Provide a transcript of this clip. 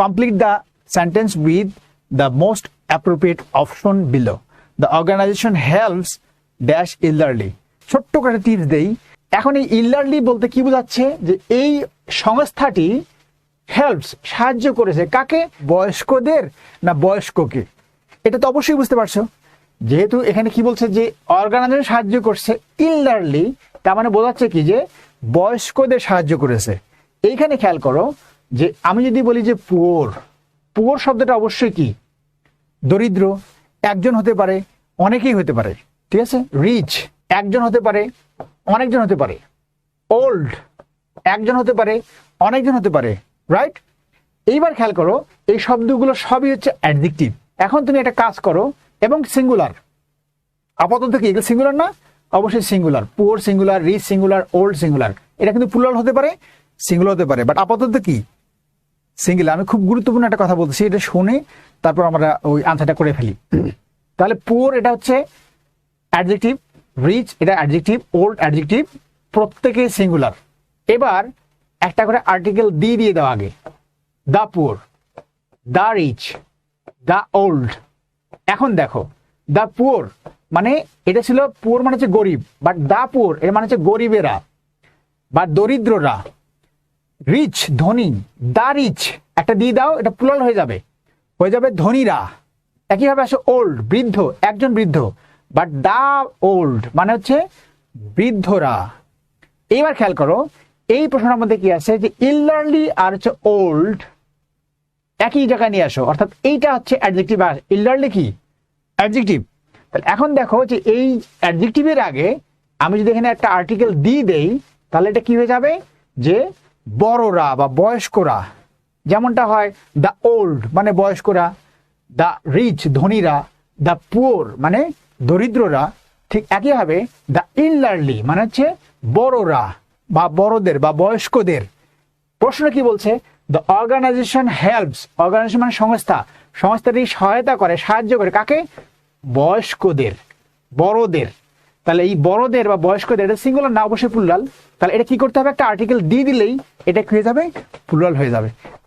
Complete the sentence with the most appropriate option below the organisation helps dash ইল্লারলি ছোট্ট করে tips দেই। এখন এই ইল্লারলি বলতে কি বোঝাচ্ছে? যে এই সংস্থাটি হেল্পস সাহায্য করেছে কাকে? বয়স্কদের না বয়স্ককে? এটা তো অবশ্যই বুঝতে পারছ। যেহেতু এখানে কি বলছে যে অর্গানাইজেশন সাহায্য করছে ইল্লারলি তার মানে বোঝাচ্ছে কি যে বয়স্কদের সাহায্য করেছে। এইখানে খেয়াল করো যে আমি যদি বলি যে পুয়োর পুয়োর শব্দটা অবশ্যই কি? দরিদ্র, একজন হতে পারে, অনেকেই হতে পারে, ঠিক আছে? রিচ একজন হতে পারে, অনেকজন হতে পারে। ওল্ড একজন হতে পারে, অনেকজন হতে পারে রাইট এইবার খেয়াল করো, এই শব্দগুলো সবই হচ্ছে অ্যাডজেক্টিভ এখন তুমি একটা কাজ করো, এবং সিঙ্গুলার আপাতত কি, এগুলো সিঙ্গুলার না? অবশ্যই singular poor singular rich singular old singular এটা কিন্তু প্লুরাল হতে পারে সিঙ্গুলার হতে পারে। বাট আপাতত কি সিঙ্গুলার আমি খুব গুরুত্বপূর্ণ একটা কথা বলতেছি, এটা শুনে তারপর আমরা ওই আনসারটা করে ফেলি। তাহলে পুয়ার এটা হচ্ছে অ্যাডজেক্টিভ রিচ এটা অ্যাডজেক্টিভ ওল্ড অ্যাডজেক্টিভ প্রত্যেকে সিঙ্গুলার এবার একটা করে আর্টিকেল দি দিয়ে দাও আগে। The poor the rich the old এখন দেখো দ্য পুয়ার মানে এটা ছিল পুয়ার মানে হচ্ছে গরিব বাট দ্য পুয়ার এর মানে হচ্ছে গরিবেরা বা দরিদ্ররা। রিচ, ধনী, দা রিচ, একটা দিয়ে দাও, এটা প্লুরাল হয়ে যাবে। হয়ে যাবে ধনীরা। একইভাবে আসে ওল্ড বৃদ্ধ, একজন বৃদ্ধ। বাট দা ওল্ড মানে হচ্ছে বৃদ্ধরা। এইবার খেয়াল করো, এই প্রশ্নের মধ্যে কি আছে যে ইল্লারলি আর হচ্ছে ওল্ড একই জায়গায় নিয়ে আসো। অর্থাৎ এইটা হচ্ছে অ্যাডজেক্টিভ আর ইল্লারলি কি? অ্যাডজেক্টিভ তাহলে এখন দেখো যে এই অ্যাডজেক্টিভের আগে আমি যদি এখানে একটা আর্টিকেল দিয়ে দেই, তাহলে এটা কি হয়ে যাবে? যে বড়রা বা বয়স্করা, যেমনটা হয় দ্য ওল্ড মানে বয়স্করা দ্য রিচ ধনীরা দ্য পুয়োর মানে দরিদ্ররা, ঠিক একইভাবে দ্য ইল্লারলি মানে হচ্ছে বড়রা বা বড়দের বা বয়স্কদের। প্রশ্ন কি বলছে? দ্য অর্গানাইজেশন হেল্পস অর্গানাইজেশন মানে সংস্থা। সংস্থাটি সহায়তা করে, সাহায্য করে কাকে? বয়স্কদের, বড়দের। তাহলে এই বড়দের বা বয়স্কদের, এটা সিঙ্গুলার না অবশ্যই প্লুরাল তাহলে এটা কি করতে হবে? একটা আর্টিকেল দিয়ে দিলেই এটা কি হয়ে যাবে? প্লুরাল হয়ে যাবে।